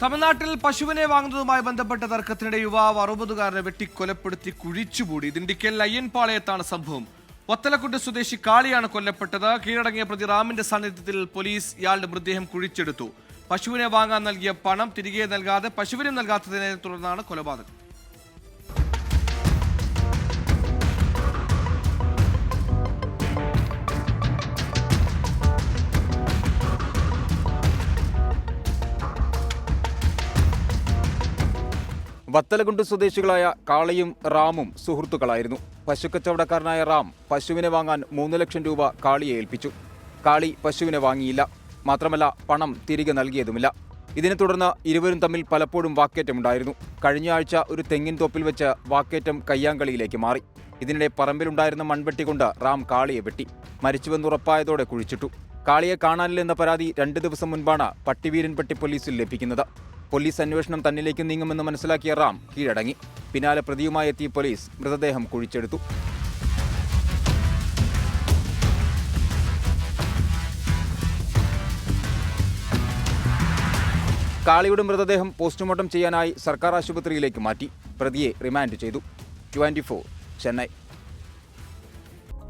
തമിഴ്നാട്ടിൽ പശുവിനെ വാങ്ങുന്നതുമായി ബന്ധപ്പെട്ട തർക്കത്തിനിടെ യുവാവ് അറുപതുകാരനെ വെട്ടിക്കൊലപ്പെടുത്തി കുഴിച്ചുകൂടി ദിണ്ടിക്കൽ അയ്യൻപാളയത്താണ് സംഭവം. വത്തലക്കുണ്ട് സ്വദേശി കാളിയാണ് കൊല്ലപ്പെട്ടത്. കീഴടങ്ങിയ പ്രതി റാമിന്റെ സാന്നിധ്യത്തിൽ പോലീസ് ഇയാളുടെ മൃതദേഹം കുഴിച്ചെടുത്തു. പശുവിനെ വാങ്ങാൻ നൽകിയ പണം തിരികെ നൽകാതെ പശുവിനും നൽകാത്തതിനെ തുടർന്നാണ് കൊലപാതകം. വത്തലകുണ്ട് സ്വദേശികളായ കാളയും റാമും സുഹൃത്തുക്കളായിരുന്നു. പശുക്കച്ചവടക്കാരനായ റാം പശുവിനെ വാങ്ങാൻ മൂന്ന് ലക്ഷം രൂപ കാളിയെ ഏൽപ്പിച്ചു. കാളി പശുവിനെ വാങ്ങിയില്ല. മാത്രമല്ല പണം തിരികെ നൽകിയതുമില്ല. ഇതിനെ തുടർന്ന് ഇരുവരും തമ്മിൽ പലപ്പോഴും വാക്കേറ്റമുണ്ടായിരുന്നു. കഴിഞ്ഞ ആഴ്ച ഒരു തെങ്ങിൻ തോപ്പിൽ വെച്ച് വാക്കേറ്റം കയ്യാങ്കളിയിലേക്ക് മാറി. ഇതിനിടെ പറമ്പിലുണ്ടായിരുന്ന മൺവെട്ടി കൊണ്ട് റാം കാളിയെ വെട്ടി. മരിച്ചുവെന്നുറപ്പായതോടെ കുഴിച്ചിട്ടു. കാളിയെ കാണാനില്ലെന്ന പരാതി രണ്ട് ദിവസം മുൻപാണ് പട്ടിവീരൻപട്ടി പോലീസിൽ ലഭിക്കുന്നത്. പോലീസ് അന്വേഷണം തന്നിലേക്ക് നീങ്ങുമെന്ന് മനസ്സിലാക്കിയ റാം കീഴടങ്ങി. പിന്നാലെ പ്രതിയുമായി എത്തിയ പോലീസ് മൃതദേഹം കുഴിച്ചെടുത്തു. കാളിയുടെ മൃതദേഹം പോസ്റ്റ്മോർട്ടം ചെയ്യാനായി സർക്കാർ ആശുപത്രിയിലേക്ക് മാറ്റി. പ്രതിയെ റിമാൻഡ് ചെയ്തു. ട്വന്റി ചെന്നൈ.